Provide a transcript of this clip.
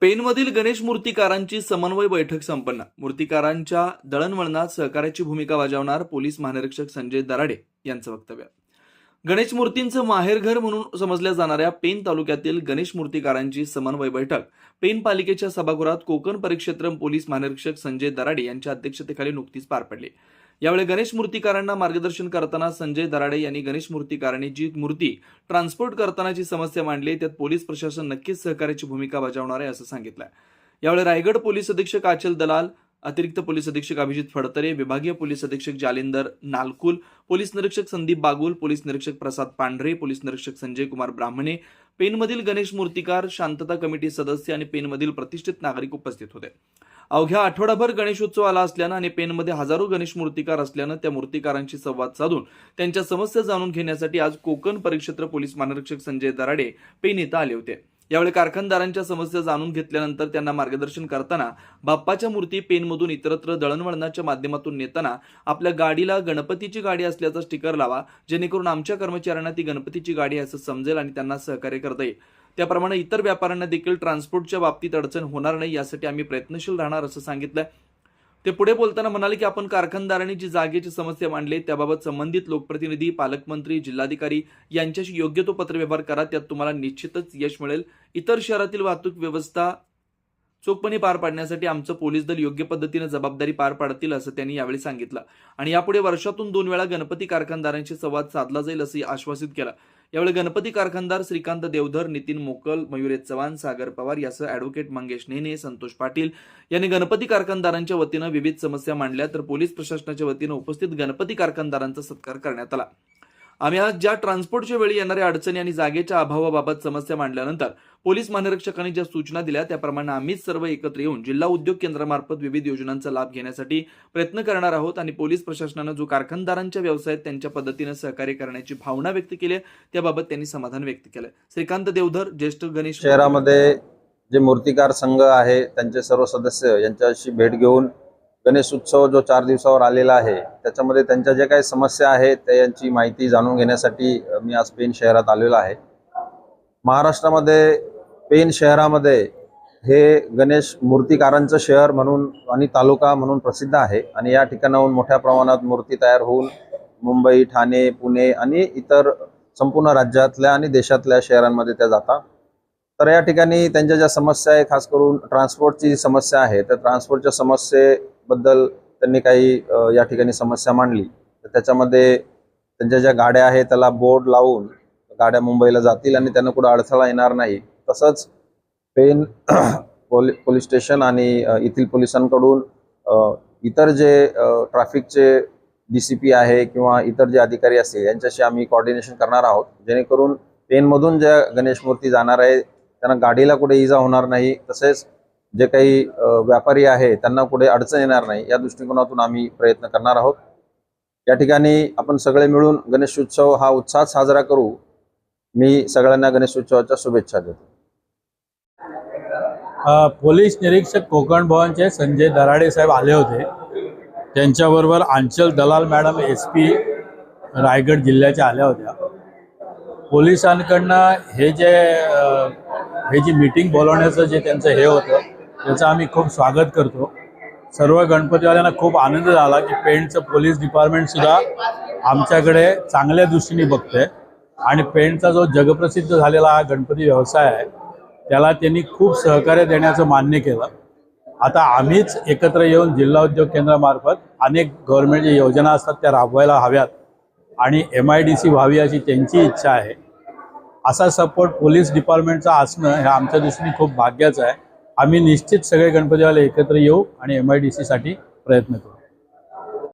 पेनमधील गणेश मूर्तिकारांची समन्वय बैठक संपन्न. मूर्तिकारांच्या दळणवळणात सहकार्याची भूमिका बजावणार पोलीस महानिरीक्षक संजय दराडे यांचं वक्तव्य. गणेश मूर्तींचं माहेरघर म्हणून समजल्या जाणाऱ्या पेन तालुक्यातील गणेश मूर्तिकारांची समन्वय बैठक. पेन पालिकेच्या सभागृहात कोकण परिक्षेत्र पोलीस महानिरीक्षक संजय दराडे यांच्या अध्यक्षतेखाली नुकतीच पार पडली. यावेळी गणेश मूर्तीकारांना मार्गदर्शन करताना संजय दराडे यांनी गणेश मूर्तीकारांनी जी मूर्ती ट्रान्सपोर्ट करतानाची समस्या मांडली त्यात पोलीस प्रशासन नक्कीच सहकार्याची भूमिका बजावणार आहे असं सांगितलं यावेळी रायगड पोलीस अधीक्षक आचल दलाल अतिरिक्त पोलीस अधीक्षक अभिजित फडतरे विभागीय पोलीस अधीक्षक जालिंदर नालकुल पोलीस निरीक्षक संदीप बागुल पोलीस निरीक्षक प्रसाद पांढरे पोलीस निरीक्षक संजय कुमार ब्राह्मणे पेनमधील गणेश मूर्तिकार शांतता कमिटी सदस्य आणि पेनमधील प्रतिष्ठित नागरिक उपस्थित होते. अवघ्या आठवडाभर गणेशोत्सव आला असल्यानं आणि पेनमध्ये हजारो गणेश मूर्तिकार असल्यानं त्या मूर्तिकारांशी संवाद साधून त्यांच्या समस्या जाणून घेण्यासाठी आज कोकण परिक्षेत्र पोलीस महानिरीक्षक संजय दराडे पेन इथं आले होते. यावेळी कारखानदारांच्या समस्या जाणून घेतल्यानंतर त्यांना मार्गदर्शन करताना बाप्पाच्या मूर्ती पेनमधून इतरत्र दळणवळणाच्या माध्यमातून नेताना आपल्या गाडीला गणपतीची गाडी असल्याचा स्टिकर लावा जेणेकरून आमच्या कर्मचाऱ्यांना ती गणपतीची गाडी असं समजेल आणि त्यांना सहकार्य करता येईल. त्याप्रमाणे इतर व्यापाऱ्यांना देखील ट्रान्सपोर्टच्या बाबतीत अडचण होणार नाही यासाठी आम्ही प्रयत्नशील राहणार असं सांगितलंय. ते पुढे बोलताना म्हणाले की आपण कारखानदारांनी जी जागेची समस्या मांडली त्याबाबत संबंधित लोकप्रतिनिधी पालकमंत्री जिल्हाधिकारी यांच्याशी योग्य तो पत्रव्यवहार करा त्यात तुम्हाला निश्चितच यश मिळेल. इतर शहरातील वाहतूक व्यवस्था चोखपणे पार पाडण्यासाठी आमचं पोलीस दल योग्य पद्धतीनं जबाबदारी पार पाडतील असं त्यांनी यावेळी सांगितलं. आणि यापुढे वर्षातून दोन वेळा गणपती कारखानदारांशी संवाद साधला जाईल असं आश्वासित केलं. यावेळी गणपती कारखानदार श्रीकांत देवधर नितीन मोकल मयुरेश चव्हाण सागर पवार यासह अॅडव्होकेट मंगेश नेने संतोष पाटील यांनी गणपती कारखानदारांच्या वतीनं विविध समस्या मांडल्या तर पोलीस प्रशासनाच्या वतीनं उपस्थित गणपती कारखानदारांचा सत्कार करण्यात आला. आम्ही आज ज्या ट्रान्सपोर्टच्या वेळी येणाऱ्या अडचणी आणि जागेच्या अभावाबाबत समस्या मांडल्यानंतर पोलीस महानिरीक्षकांनी ज्या सूचना दिल्या त्याप्रमाणे आम्हीच सर्व एकत्र येऊन जिल्हा उद्योग केंद्रामार्फत विविध योजनांचा लाभ घेण्यासाठी प्रयत्न करणार आहोत आणि पोलीस प्रशासनानं जो कारखानदारांच्या व्यवसायात त्यांच्या पद्धतीनं सहकार्य करण्याची भावना व्यक्त केली त्याबाबत त्यांनी समाधान व्यक्त केलं श्रीकांत देवधर ज्येष्ठ गणेश शहरामध्ये जे मूर्तिकार संघ आहे त्यांचे सर्व सदस्य यांच्याशी भेट घेऊन गणेश उत्सव जो चार दिवसावर आलेला आहे त्याच्यामध्ये त्यांच्या ज्या काही समस्या आहेत त्या यांची माहिती जाणून घेण्यासाठी मी आज पेन शहरात आलेलो आहे. महाराष्ट्रामध्ये पेन शहरामध्ये हे गणेश मूर्तिकारांचं शहर म्हणून आणि तालुका म्हणून प्रसिद्ध आहे आणि या ठिकाणाहून मोठ्या प्रमाणात मूर्ती तयार होऊन मुंबई ठाणे पुणे आणि इतर संपूर्ण राज्यातल्या आणि देशातल्या शहरांमध्ये त्या जातात. तर या ठिकाणी त्यांच्या ज्या समस्या आहे खास करून ट्रान्सपोर्टची जी समस्या आहे तर ट्रान्सपोर्टच्या समस्ये बद्दल त्यांनी काही या ठिकाणी समस्या मांडली. तर त्याच्यामध्ये त्यांच्या ज्या गाड्या आहेत त्याला बोर्ड लावून गाड्या मुंबईला जातील आणि त्यांना कुठं अडथळा येणार नाही. तसंच पेन पोली पोलीस स्टेशन आणि येथील पोलिसांकडून इतर जे ट्रॅफिकचे डी सी पी आहे किंवा इतर जे अधिकारी असतील यांच्याशी आम्ही कॉर्डिनेशन करणार आहोत. जेणेकरून पेनमधून ज्या गणेश मूर्ती जाणार आहे त्यांना गाडीला कुठे इजा होणार नाही. तसेच जे काही व्यापारी आहे त्यांना कुठे अडचण येणार नाही. या दृष्टिकोनातून आम्ही प्रयत्न करणार आहोत. या ठिकाणी आपण सगळे मिळून गणेशोत्सव हा उत्साहात साजरा करू. मी सगळ्यांना गणेशोत्सवाच्या शुभेच्छा देतो. पोलीस निरीक्षक कोकण भवनचे संजय दराडे साहेब आले होते. त्यांच्याबरोबर आंचल दलाल मॅडम एस पी रायगड जिल्ह्याच्या आल्या होत्या. पोलिसांकडनं हे जे हे जी मीटिंग बोलवण्याचं जे त्यांचं हे होतं याचं आम्ही खूप स्वागत करतो. सर्व गणपतीवाल्यांना खूप आनंद झाला की पेंटचं पोलीस डिपार्टमेंटसुद्धा आमच्याकडे चांगल्या दृष्टीने बघतंय. आणि पेंटचा जो जगप्रसिद्ध झालेला हा गणपती व्यवसाय आहे त्याला त्यांनी खूप सहकार्य देण्याचं मान्य केलं. आता आम्हीच एकत्र येऊन जिल्हा उद्योग केंद्रामार्फत अनेक गव्हर्नमेंटच्या योजना असतात त्या राबवायला हव्यात. आणि एम आय डी सी व्हावी अशी त्यांची इच्छा आहे. असा सपोर्ट पोलीस डिपार्टमेंटचा असणं हे आमच्या दृष्टीने खूप भाग्याचं आहे. आम्ही निश्चित सगळे गणपतीवाले एकत्र येऊ आणि एम आय डी सीसाठी प्रयत्न करू.